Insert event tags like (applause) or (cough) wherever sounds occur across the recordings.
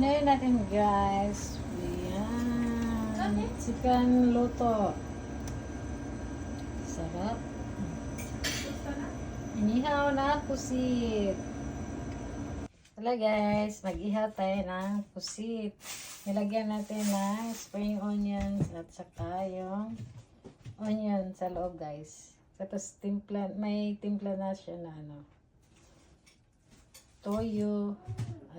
Ano natin guys? Ayan. Chicken luto. Sarap. Inihaw na pusit. Wala guys, mag-ihaw tayo ng pusit. Nilagyan natin ng spring onions at saka yung onion sa loob guys. Tapos timpla, may timpla na siya na ano. Toyo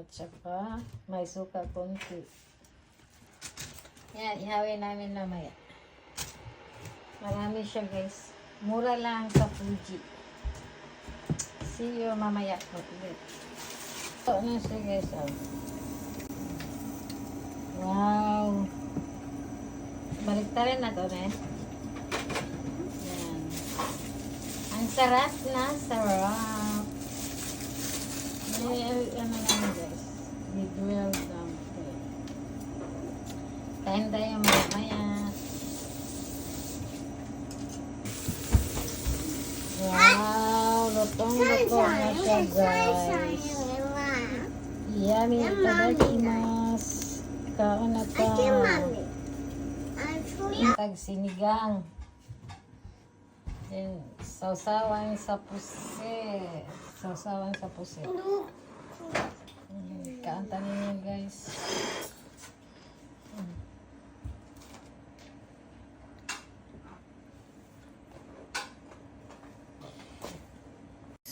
at saka may suka konti. Yan, ihawin namin mamaya. Marami siya guys. Mura lang sa Fuji. See you mamaya ulit. Ito na siya guys. Oh. Wow. Baliktarin na to eh. Ang sarap na sarap. May ano naman guys. May grill down. Kain tayo mamaya. Wow, lutong-luto na siya guys. Yummy, itadakimasu. Kaon na ta. Tag sinigang. Then, sausawan sa pusi. Sausawan sa pusi. Mm, Kaanta ninyo guys.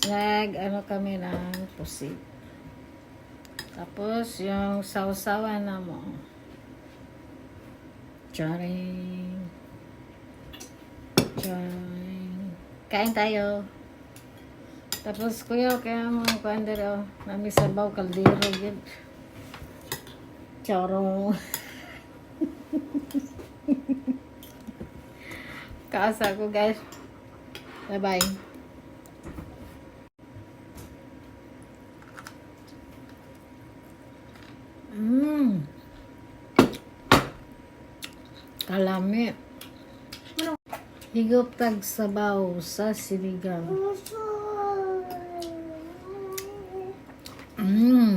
Nag, ano kami ng pusi. Tapos, yung sausawan na mo. Charing. Charing. Kain tayo. Tapos, kuya, kaya mga kuhan dito, oh, nami sabaw kaldero, yun. Charong. (laughs) Kaasa ko, guys. Bye-bye. Kalami. Higop tag sabaw sa sinigang. Mmm. mmm.